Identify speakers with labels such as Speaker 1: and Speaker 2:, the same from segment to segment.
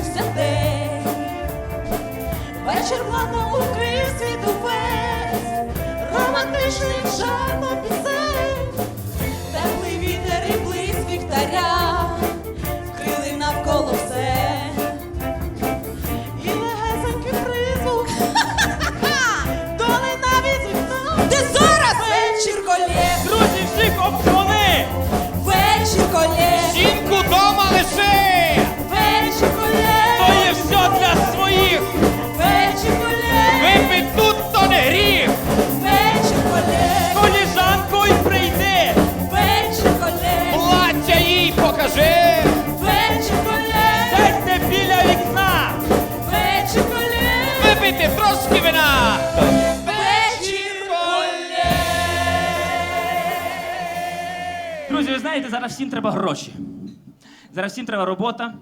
Speaker 1: закінчився день, вечір
Speaker 2: плавно укрився.
Speaker 1: Вечір
Speaker 2: Сядьте біля вікна! Випийте трошки вина! Друзі, ви знаєте, зараз всім треба гроші. Зараз всім треба робота.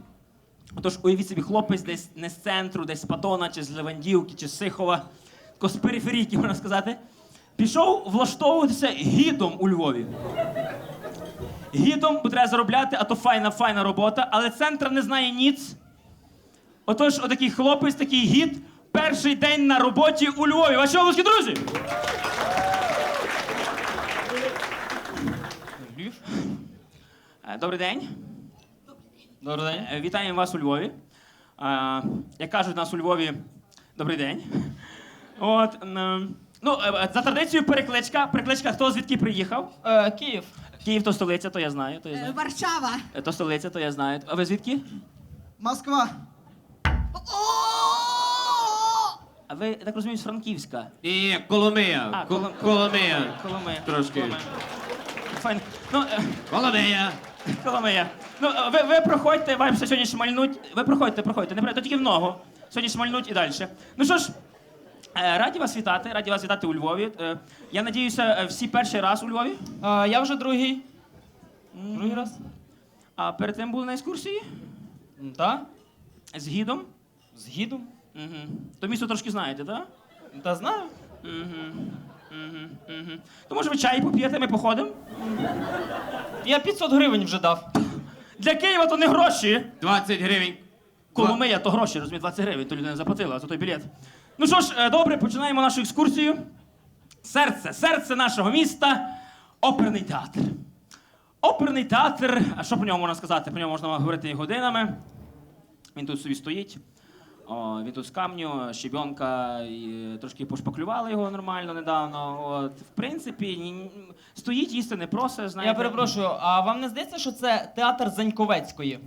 Speaker 2: Отож, уявіть собі, хлопець десь не з центру, десь з Патона, чи з Левандівки, чи з Сихова, з периферійки, можна сказати, пішов влаштовуватися гідом у Львові. Гідом, бо треба заробляти, а то файна, файна робота, але центр не знає ніц. Отож, отакий хлопець, такий гід, перший день на роботі у Львові. Ваші обласки, друзі! Львів. Е, Добрий день.
Speaker 3: Добрий день.
Speaker 2: Е, Вітаємо вас у Львові. Е, Як кажуть нас у Львові, добрий день. От, ну, за традицією перекличка. Перекличка, хто звідки приїхав?
Speaker 3: Київ.
Speaker 2: Київ то столиця, то я знаю. То, я знаю.
Speaker 1: Варшава
Speaker 2: Е, то столиця, то я знаю. А ви звідки?
Speaker 4: Москва.
Speaker 2: А ви, я так розумію, з Франківська.
Speaker 5: І Коломия.
Speaker 2: А,
Speaker 5: Ко-
Speaker 2: Колом-
Speaker 5: Коломия.
Speaker 2: Коломия.
Speaker 5: Трошки.
Speaker 2: Коломия. Файн. Ну, е,
Speaker 5: Коломия.
Speaker 2: Коломия. Ну, е, ви, ви проходьте, вам ще сьогодні шмальнуть. Ви проходьте, проходьте. Не то тільки в ногу. Сьогодні шмальнуть і далі. Ну що ж, е, раді вас вітати, раді вас вітати у Львові. Е, Я надіюся, е, всі перший раз у Львові.
Speaker 3: Е, я вже другий. Другий раз.
Speaker 2: А перед тим були на екскурсії
Speaker 3: М, Та?
Speaker 2: з гідом.
Speaker 3: З гідом.
Speaker 2: Угу. То місто трошки знаєте, так?
Speaker 3: Та знаю.
Speaker 2: Угу. Угу. Угу. То може ви чай поп'єте, ми походимо?
Speaker 3: Я 500 гривень вже дав.
Speaker 2: Для Києва то не гроші.
Speaker 5: 20 гривень.
Speaker 2: Коломия то гроші, розумієте, 20 гривень, то людина заплатила за той білет. Ну що ж, е, добре, починаємо нашу екскурсію. Серце, серце нашого міста оперний театр. Оперний театр, а що про нього можна сказати? Про нього можна говорити і годинами. Він тут собі стоїть. О, він тут з камню, щебенка, і е, трошки пошпаклювали його нормально недавно. От, в принципі, ні- стоїть, їсти не просить, знаєте.
Speaker 3: Я перепрошую, а вам не здається, що це театр Заньковецької?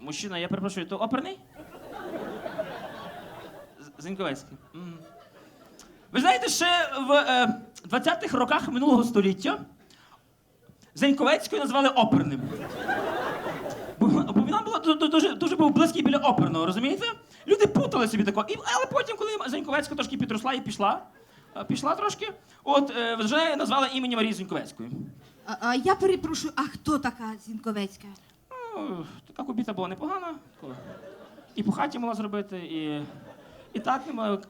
Speaker 2: Мужчина, я перепрошую, то оперний? З- Зіньковецький. Мгм. Ви знаєте, ще в е, 20-х роках минулого століття Зеньковецькою назвали оперним. Бо, бо він була ду- ду- дуже, дуже був близький біля оперного, розумієте? Люди путали собі тако. І, але потім, коли Зеньковецька трошки підросла і пішла, е, пішла трошки, от е, вже назвали імені Марії Зеньковецької.
Speaker 6: А, а я перепрошую, а хто така Зінковецька?
Speaker 2: Ну, така кубіта була непогана. І по хаті могла зробити, і, і так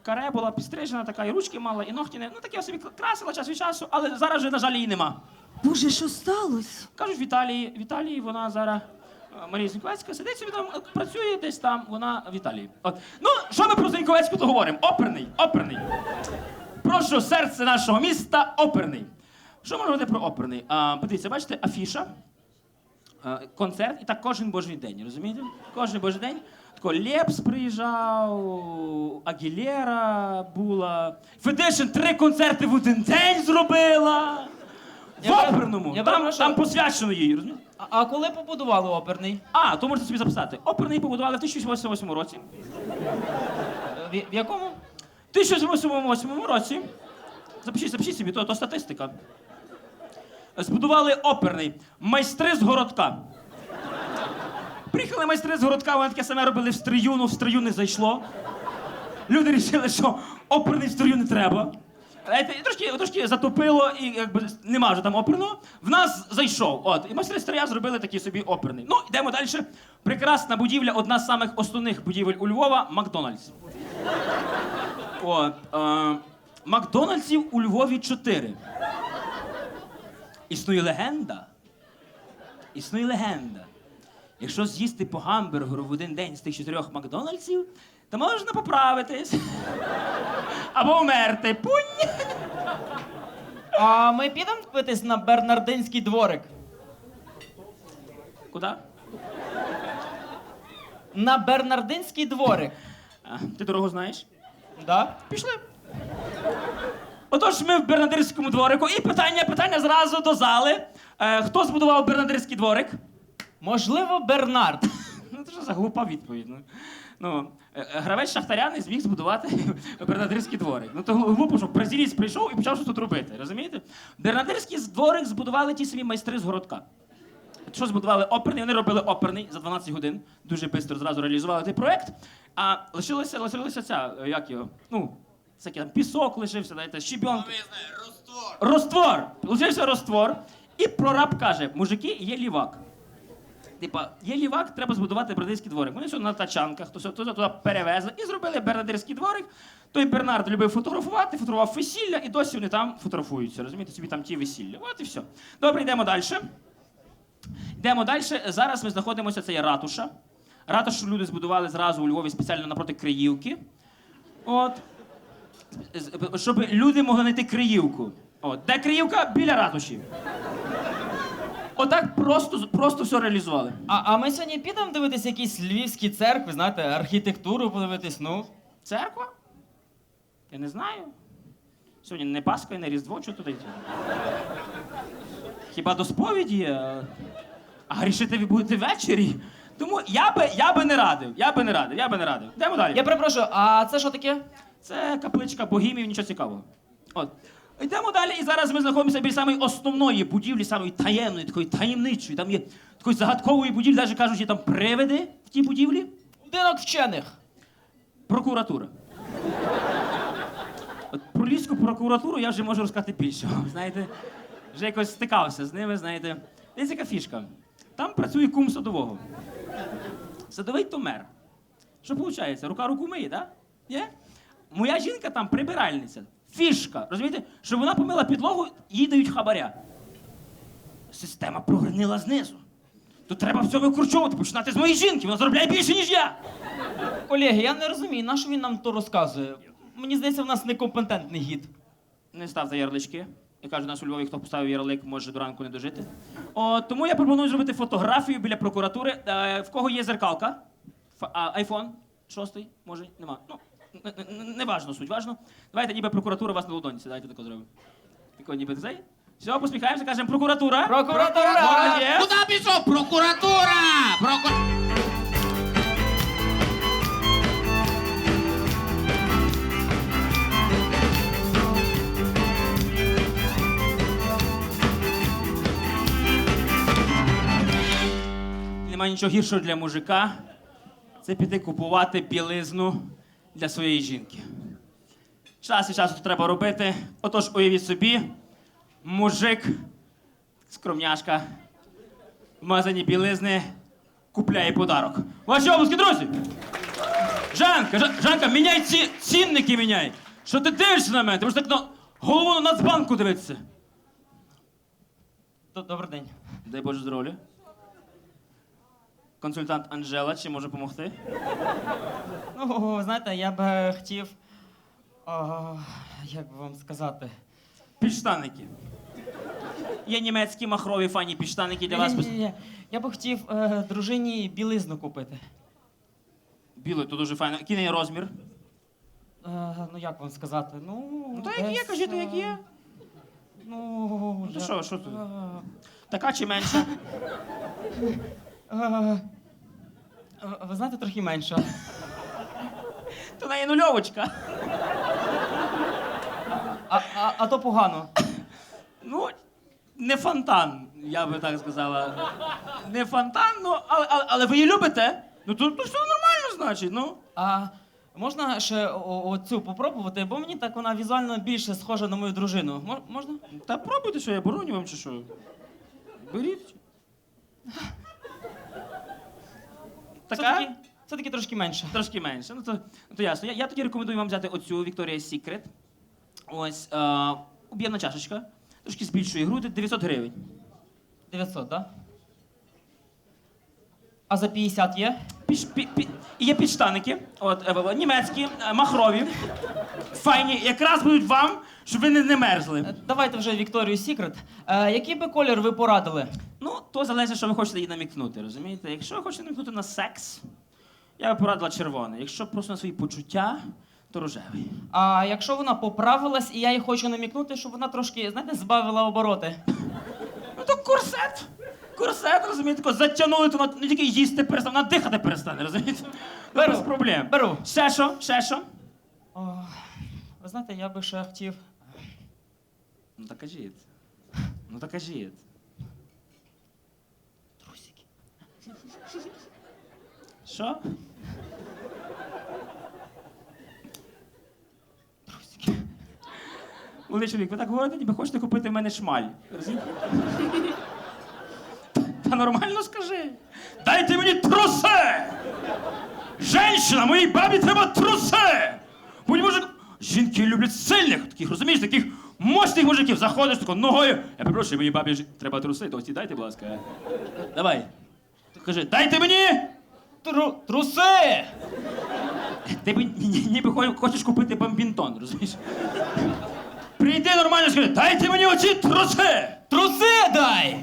Speaker 2: каре була підстрижена, така, і ручки мала, і ногті не. Ну таке собі красила час від часу, але зараз вже, на жаль, її нема.
Speaker 6: Боже, що сталося?
Speaker 2: Кажуть, в Італії, в Італії вона зараз. е, Марія Зіньковецька сидить собі там, е, працює десь там, вона в Італії. От. Ну, що ми про Зіньковецьку то говоримо? Оперний, оперний. Прошу серце нашого міста, оперний. Що можна говорити про оперний? А, подивіться, бачите, афіша. Е, концерт, і так кожен божий день, розумієте? Кожен божий день. Тако Лепс приїжджав, Агілера була. Федешн три концерти в один день зробила. В
Speaker 3: Я
Speaker 2: оперному.
Speaker 3: я
Speaker 2: там,
Speaker 3: перепрошую.
Speaker 2: там посвячено їй?
Speaker 3: А, а коли побудували оперний?
Speaker 2: А, то можете собі записати. Оперний побудували в 1808 році.
Speaker 3: Е, В, в якому?
Speaker 2: В 1808 році. Запишіть, запишіть собі, то, то статистика. Збудували оперний майстри з городка. Приїхали майстри з городка, вони таке саме робили в стрию, ну в стрию не зайшло. Люди вирішили, що оперний в стрию не треба. Трошки, трошки затопило, і якби нема вже там оперного. В нас зайшов. От, і майстри стрия зробили такий собі оперний. Ну, йдемо далі. Прекрасна будівля, одна з самих основних будівель у Львова Макдональдс. От, е, Макдональдсів у Львові чотири. Існує легенда. Існує легенда, якщо з'їсти по гамбургеру в один день з тих чотирьох Макдональдсів, то можна поправитись. Або вмерти. Пунь!
Speaker 3: А ми підемо дивитись на Бернардинський дворик.
Speaker 2: Куди?
Speaker 3: На Бернардинський дворик.
Speaker 2: А, ти дорогу знаєш?
Speaker 3: Да?
Speaker 2: Пішли. Отож, ми в Бернадирському дворику. І питання, питання зразу до зали. Е, хто збудував Бернадирський дворик?
Speaker 3: Можливо, Бернард.
Speaker 2: Ну, це що за глупа відповідь. Ну, ну е, е, гравець Шахтаря не зміг збудувати Бернадирський дворик. Ну то глупо, що бразилієць прийшов і почав щось тут робити. Розумієте? Бернадирський дворик збудували ті самі майстри з городка. Що збудували оперний? Вони робили оперний за 12 годин. Дуже швидко зразу реалізували той проект. А лишилося, лишилося ця, е, як його? Ну, всякі там пісок лишився, знаєте, щебінка. Роствор. Лишився роствор. І прораб каже: мужики, є лівак. Типа, є лівак, треба збудувати бернадирський дворик. Вони все на тачанках, то туди, туди перевезли і зробили бернадирський дворик. Той Бернард любив фотографувати, фотографував весілля, і досі вони там фотографуються. Розумієте, собі там ті весілля. От і все. Добре, йдемо далі. Йдемо далі. Зараз ми знаходимося, це є ратуша. Ратушу люди збудували зразу у Львові спеціально напроти Криївки. От. Щоб люди могли знайти Криївку. От. Де Криївка? Біля ратуші. Отак просто, просто все реалізували.
Speaker 3: А, а ми сьогодні підемо дивитись якісь львівські церкви, знаєте, архітектуру подивитись, ну.
Speaker 2: Церква? Я не знаю. Сьогодні не Пасха і не Різдво, що туди йти? Хіба до сповіді? А, а грішити ви будете ввечері? Тому я би, я би не радив, я би не радив, я би не радив. Йдемо далі.
Speaker 3: Я перепрошую, а це що таке?
Speaker 2: Це капличка богімів, нічого цікавого. От. Йдемо далі, і зараз ми знаходимося біля самої основної будівлі, самої таємної, такої таємничої. Там є такої загадкової будівлі, навіть кажуть, є там привиди в тій будівлі.
Speaker 3: Будинок вчених.
Speaker 2: Прокуратура. От про львівську прокуратуру я вже можу розказати більше. Знаєте, вже якось стикався з ними, знаєте. Десь яка фішка. Там працює кум садового. Садовий то мер. Що виходить? Рука руку миє, так? Є? Моя жінка там прибиральниця. Фішка. Розумієте? Щоб вона помила підлогу, їй дають хабаря. Система прогнила знизу. То треба все викручовувати, починати з моєї жінки. Вона заробляє більше, ніж я.
Speaker 3: Колеги, я не розумію, на що він нам то розказує? Мені здається, в нас некомпетентний гід.
Speaker 2: Не ставте ярлички. Я кажу, у нас у Львові, хто поставив ярлик, може до ранку не дожити. О, тому я пропоную зробити фотографію біля прокуратури. Е, в кого є зеркалка? Ф- а, айфон? Шостий? Може, нема. Ну, не, важно суть, важно. Давайте ніби прокуратура вас на ладоніці. Давайте тако зробимо. Тако ніби цей. Все, посміхаємося, кажемо прокуратура.
Speaker 3: Прокуратура!
Speaker 2: Молодець.
Speaker 5: Куди пішов? Прокуратура! Проку...
Speaker 2: Немає нічого гіршого для мужика. Це піти купувати білизну для своєї жінки. Час від часу треба робити. Отож, уявіть собі, мужик, скромняшка, в магазині білизни купляє подарок. Ваші обласки, друзі! Жанка, Жанка, міняй ці цінники міняй. Що ти дивишся на мене? Ти можеш так на голову на Нацбанку дивитися.
Speaker 3: Добрий день.
Speaker 2: Дай Боже здоров'я. Консультант Анжела, чи може допомогти?
Speaker 3: Ну, знаєте, я б е, хотів. А, як би вам сказати?
Speaker 2: Підштанники. Є німецькі махрові фані підштаники для вас.
Speaker 3: Ні-ні-ні, Я б хотів е, дружині білизну купити.
Speaker 2: Білий, то дуже файно. Який неї розмір?
Speaker 3: Е, ну як вам сказати? Ну,
Speaker 2: Ну, то як є,
Speaker 3: десь,
Speaker 2: кажіть, то як
Speaker 3: е,
Speaker 2: є.
Speaker 3: Ну,
Speaker 2: Ну, то
Speaker 3: я-
Speaker 2: що, що тут?
Speaker 3: Е,
Speaker 2: Така чи менша?
Speaker 3: е, е, ви знаєте, трохи менше.
Speaker 2: То неї нульовочка.
Speaker 3: А, а, а то погано.
Speaker 2: Ну, не фонтан, я би так сказала. Не фонтан, ну, але, але, але ви її любите? Ну, то, то все нормально, значить, ну.
Speaker 3: А можна ще о- оцю попробувати, бо мені так вона візуально більше схожа на мою дружину. Мож- можна?
Speaker 2: Та пробуйте, що я бороню вам чи що. Беріть. Така?
Speaker 3: Все-таки, все-таки трошки менше.
Speaker 2: Трошки менше. Ну то, ну, то ясно. Я, я тоді рекомендую вам взяти оцю Victoria's Secret. Ось е, об'ємна чашечка. Трошки збільшує груди, 900 гривень.
Speaker 3: 900, так? Да? А за 50 є?
Speaker 2: Піш, пі, пі, є підштаники, от, е, німецькі, е, махрові, файні, якраз будуть вам, щоб ви не, не мерзли.
Speaker 3: Е, Давайте вже Вікторію Сікрет. Е, який би колір ви порадили?
Speaker 2: Ну, то залежить, що ви хочете їй намікнути, розумієте? Якщо ви хочете намікнути на секс, я би порадила червоний. Якщо просто на свої почуття, то рожевий.
Speaker 3: А якщо вона поправилась, і я їй хочу намікнути, щоб вона трошки, знаєте, збавила обороти.
Speaker 2: Ну то корсет. Корсет, розумієте, тако затягнули, то вона не тільки їсти перестане, вона дихати перестане, розумієте? Ну,
Speaker 3: Беру.
Speaker 2: Без проблем.
Speaker 3: Беру.
Speaker 2: Ще що? Ще що?
Speaker 3: О, ви знаєте, я би ще хотів.
Speaker 2: Ну так кажіть. Ну так кажіть.
Speaker 3: Трусики.
Speaker 2: Що? Молодий чоловік, ви так говорите, ніби хочете купити в мене шмаль. Та нормально скажи. Дайте мені труси! Женщина, моїй бабі треба труси! Будь мужик. Жінки люблять сильних, таких, розумієш, таких мощних мужиків. Заходиш тако ногою. Я перепрошую, моїй бабі треба труси, то ось дайте, будь ласка. Давай. Кажи, дайте мені!
Speaker 3: Тру... Труси!
Speaker 2: Ти б ні- ні- ніби хо- хочеш купити бомбінтон, розумієш? Прийди нормально, скажи, дайте мені оці труси!
Speaker 3: Труси дай!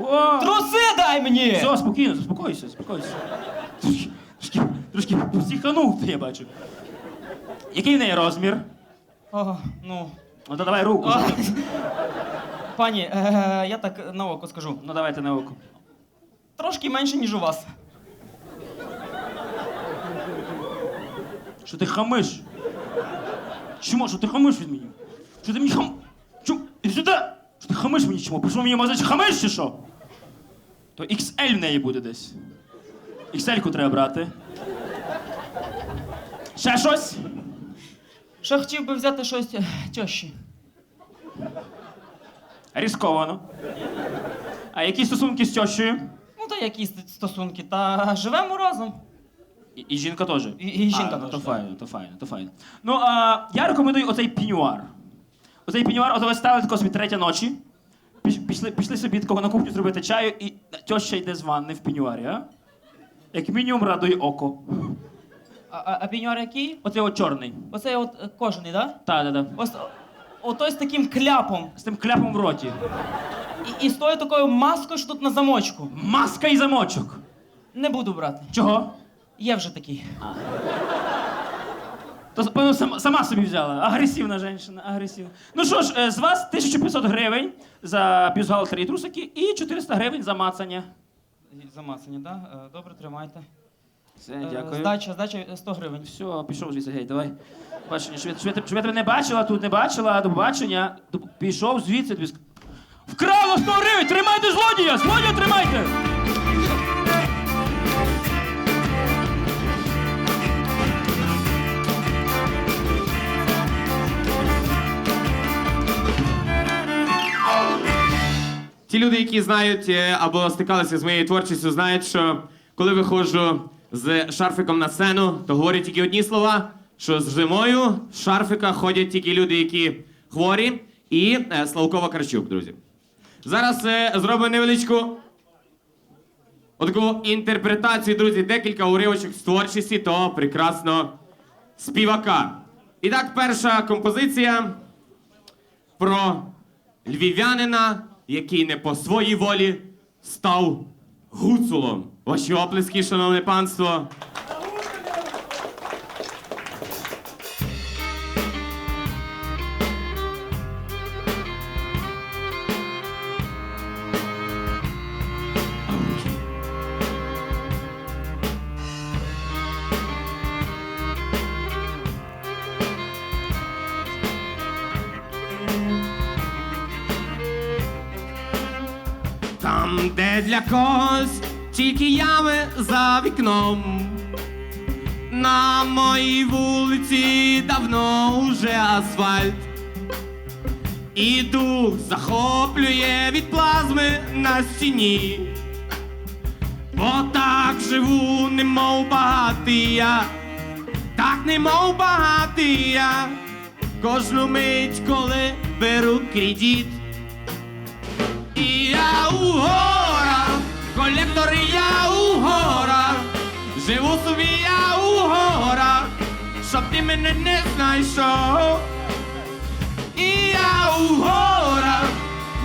Speaker 2: О!
Speaker 3: Труси дай мені!
Speaker 2: Все, спокійно, заспокойся, заспокойся. Трошки, трошки, трошки психанув ти, я бачу. Який в неї розмір?
Speaker 3: О, ну.
Speaker 2: Ну то давай руку.
Speaker 3: А, Пані, е, я так на око скажу.
Speaker 2: Ну давайте на око.
Speaker 3: Трошки менше, ніж у вас.
Speaker 2: Що ти хамиш? Чому? Що ти хамиш від мене? Що ти мені хам... Чому? Іди сюди! Що ти хамиш мені чому? Прийшов мені мазати хамиш чи що? То XL в неї буде десь. XL-ку треба брати. Ще щось?
Speaker 3: Ще хотів би взяти щось е, тьощі.
Speaker 2: Різковано. А які стосунки з тещою?
Speaker 3: Ну, та які стосунки, та живемо разом.
Speaker 2: І, і жінка теж.
Speaker 3: І- і жінка
Speaker 2: а,
Speaker 3: теж,
Speaker 2: то файно, то файно, то файно. Ну, а, я рекомендую оцей пінюар. Оцей пінюар, от ви ставили тако собі третя ночі. Піш- Пішли, пішли собі такого на кухню зробити чаю, і теща йде з ванни в пінюарі, а? Як мінімум радує око.
Speaker 3: А, а, а піньор який?
Speaker 2: Оцей от чорний.
Speaker 3: Оцей от е, кожаний, да?
Speaker 2: Та, та, та.
Speaker 3: Ось отой з таким кляпом.
Speaker 2: З тим кляпом в роті.
Speaker 3: І, і з тою такою маскою, що тут на замочку.
Speaker 2: Маска і замочок.
Speaker 3: Не буду брати.
Speaker 2: Чого?
Speaker 3: Є вже такий.
Speaker 2: То певно, сама, сама собі взяла. Агресивна жінка, агресивна. Ну що ж, е, з вас 1500 гривень за бюстгальтер і трусики і 400 гривень за мацання.
Speaker 3: Замацані, да? Е, Добре, тримайте.
Speaker 2: Все,
Speaker 3: Е,
Speaker 2: дякую.
Speaker 3: Здача, здача е, 100 гривень.
Speaker 2: Все, пішов звідси, гей, давай. Бачення, щоб, я- тебе не бачила, тут не бачила, до побачення. До- Пішов звідси. тобі ск- Вкрала 100 гривень! Тримайте злодія! Злодія тримайте!
Speaker 4: Ті люди, які знають е, або стикалися з моєю творчістю, знають, що коли виходжу з шарфиком на сцену, то говорять тільки одні слова: що з зимою в шарфиках ходять тільки люди, які хворі, і е, Славкова Карчук, друзі. Зараз е, зробимо невеличку отаку інтерпретацію, друзі, декілька уривочок з творчості того прекрасного співака. І так, перша композиція про львів'янина, який не по своїй волі став гуцулом. Ваші оплески, шановне панство. Когось тільки ями за вікном. На моїй вулиці давно уже асфальт. І дух захоплює від плазми на стіні. Бо так живу, немов багатий я, так немов багатий я, кожну мить, коли беру кредит. І я у горах, колектори я у горах. Живу собі я у горах, щоб ти мене не знайшов. І я у горах,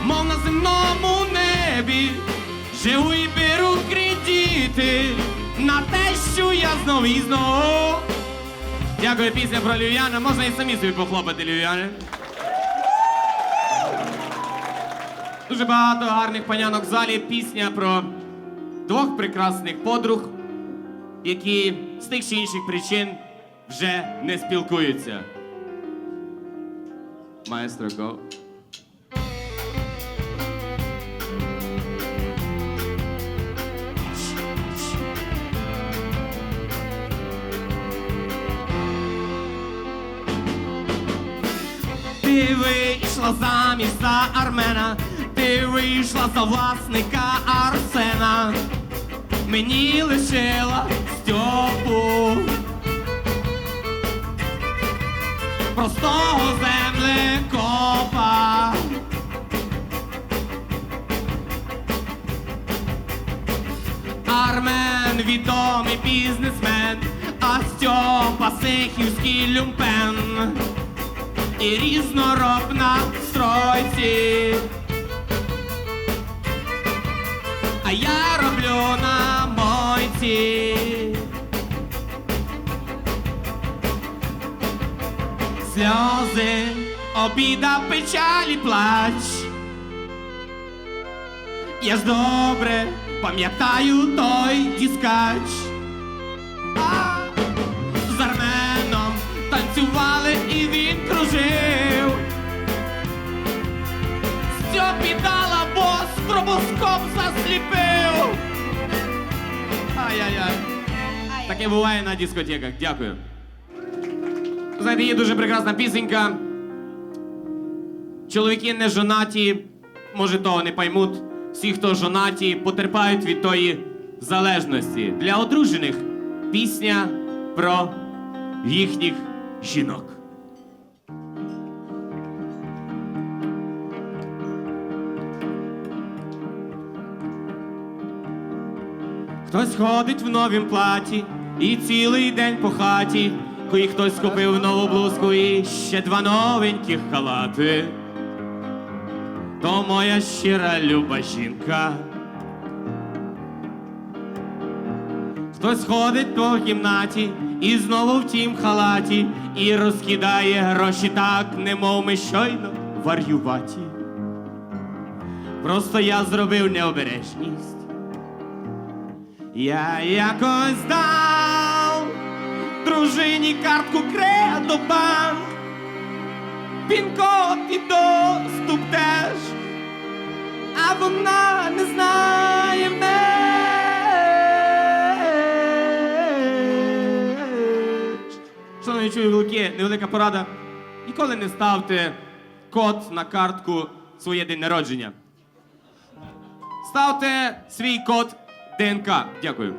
Speaker 4: мов на земному небі, живу і беру кредити на те, що я знов і знов. Дякую, пісня про Львів'яна. Можна і самі собі похлопати Львів'яни. Дуже багато гарних панянок в залі. Пісня про двох прекрасних подруг, які з тих чи інших причин вже не спілкуються. Маестро, go. Ти вийшла заміж за Армена, ти вийшла за власника Арсена, мені лишила Стьопу. Простого землекопа. Армен відомий бізнесмен, а Стьопа Сихівський люмпен і різноробна в стройці. А я роблю на мойці. Сльози, обіда, печалі, плач. Я ж добре пам'ятаю той діскач. А, з Арменом танцювали і він кружив. Стьопі дала, бо стробоскоп засліпив. Ай-яй-яй. Таке буває на дискотеках. Дякую. Знаєте, є дуже прекрасна пісенька. Чоловіки не жонаті, може того не поймуть. Всі, хто жонаті, потерпають від тої залежності. Для одружених пісня про їхніх жінок. Хтось ходить в новім платі і цілий день по хаті, коли хтось купив нову блузку і ще два новеньких халати. То моя щира люба жінка. Хтось ходить по кімнаті і знову в тім халаті, і розкидає гроші так, немов ми щойно варюваті. Просто я зробив необережність. Я якось дав дружині картку Кредобанк, Пін-код і доступ теж, а вона не знає меж. Шановні чоловіки, невелика порада. Ніколи не ставте код на картку своє день народження. Ставте свій код ДНК. Дякую.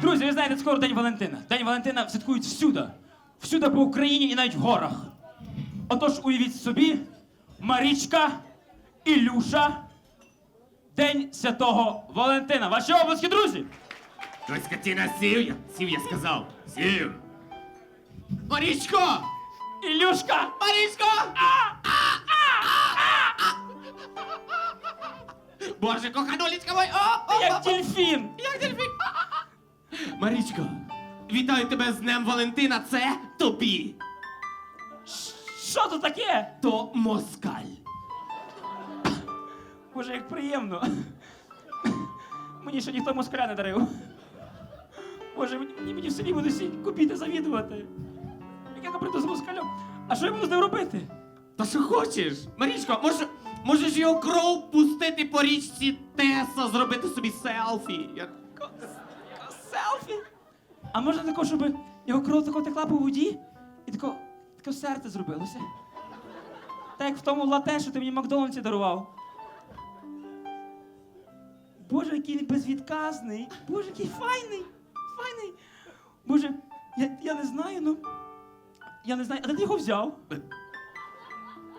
Speaker 2: Друзі, ви знаєте, скоро День Валентина. День Валентина святкують всюди. Всюди по Україні і навіть в горах. Отож, уявіть собі, Марічка, Ілюша, День Святого Валентина. Ваші обласки, друзі!
Speaker 4: Ой, скотина, сів я. Сів я сказав. Сів. Марічко!
Speaker 2: Ілюшка!
Speaker 4: Марічко! Боже, коханулечка мой! О, о,
Speaker 2: Як
Speaker 4: о,
Speaker 2: дельфін!
Speaker 4: Як дельфін! Марічко, вітаю тебе з Днем Валентина. Це тобі.
Speaker 2: Що тут таке?
Speaker 4: То москаль.
Speaker 2: Боже, як приємно. Мені ще ніхто москаля не дарив. Боже, мені, мені, мені в селі буде всі купіти завідувати. Як я прийду з москалем? А що я буду з ним робити?
Speaker 4: Та що хочеш? Марічко, може, можеш його кров пустити по річці Теса, зробити собі селфі. Я...
Speaker 2: Селфі? А можна тако, щоб його кров тако текла по воді і тако, таке серце зробилося? Так як в тому лате, що ти мені в Макдональдсі дарував. Боже, який він безвідказний. Боже, який файний. Файний. Боже, я, я не знаю, ну. Я не знаю, а де ти його взяв?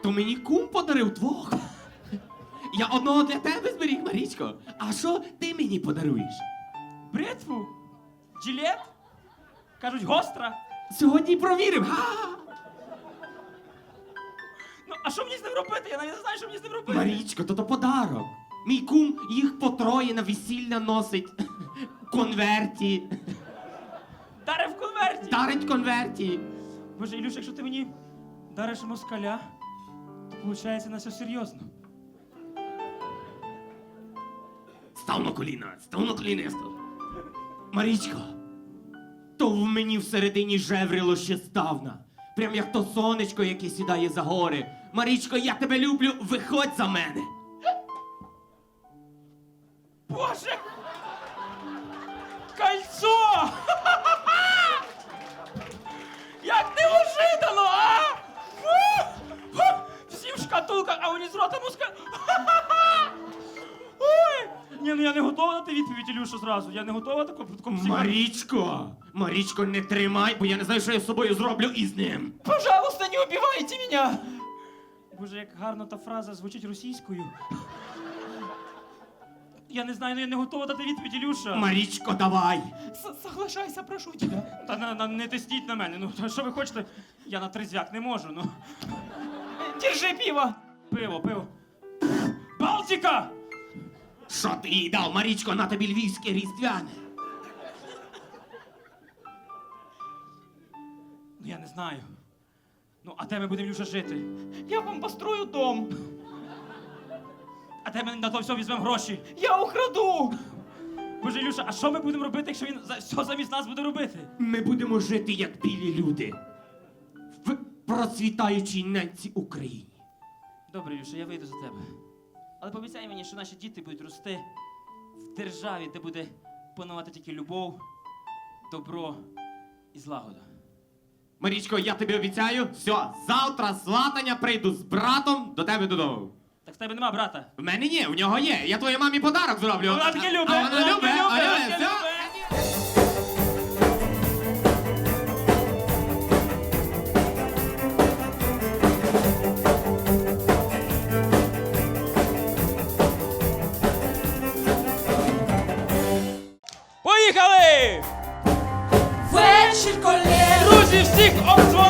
Speaker 4: То мені кум подарив двох. Я одного для тебе зберіг, Марічко. А що ти мені подаруєш?
Speaker 2: Бритву? Джилет? Кажуть, гостра.
Speaker 4: Сьогодні провіримо. Га!
Speaker 2: Ну, а що мені з ним робити? Я навіть не знаю, що мені з ним робити.
Speaker 4: Марічко, то то подарок. Мій кум їх по троє на весілля носить. Конверті.
Speaker 2: Дарив в конверті.
Speaker 4: Дарить конверті.
Speaker 2: Боже, Ілюш, якщо ти мені дариш москаля, то виходить на все серйозно.
Speaker 4: Став на коліна, став на коліна, я став. Марічко, то в мені всередині жеврило ще здавна. Прям як то сонечко, яке сідає за гори. Марічко, я тебе люблю, виходь за мене.
Speaker 2: Боже! Кольцо! Як неожиданно, а? В шкатулках, а вони з рота муска. Ні, ну я не готова дати відповідь, Ілюша, зразу. Я не готова таку такому всім.
Speaker 4: Марічко, Марічко, не тримай, бо я не знаю, що я з собою зроблю із ним.
Speaker 2: Пожалуйста, не убивайте меня! Боже, як гарно та фраза звучить російською. Я не знаю, ну я не готова дати відповідь, Ілюша.
Speaker 4: Марічко, давай.
Speaker 2: С- Соглашайся, прошу тебе. Та на, на, не тисніть на мене. Ну, та що ви хочете? Я на трезвяк не можу, ну. Держи пиво! Пиво, пиво. Балтика!
Speaker 4: Що ти їй дав, Марічко, на тобі львівське різдвяне?
Speaker 2: Ну я не знаю. Ну, а де ми будемо Люша жити? Я вам построю дом. А де ми на то все візьмемо гроші? Я украду! Боже, Ілюша, а що ми будемо робити, якщо він за, все замість нас буде робити?
Speaker 4: Ми будемо жити як білі люди. В процвітаючій ненці Україні.
Speaker 2: Добре, Ілюша, я вийду за тебе. Але пообіцяй мені, що наші діти будуть рости в державі, де буде панувати тільки любов, добро і злагода.
Speaker 4: Марічко, я тобі обіцяю, все, завтра златання, прийду з братом до тебе додому.
Speaker 2: Так в тебе нема брата.
Speaker 4: В мене ні, в нього є. Я твоїй мамі подарок зроблю.
Speaker 2: Вона таке любить,
Speaker 4: А вона любить, а
Speaker 2: любить,
Speaker 4: любить, все.
Speaker 2: Поїхали!
Speaker 1: Вечір колє,
Speaker 2: Друзі, всіх обдзвони!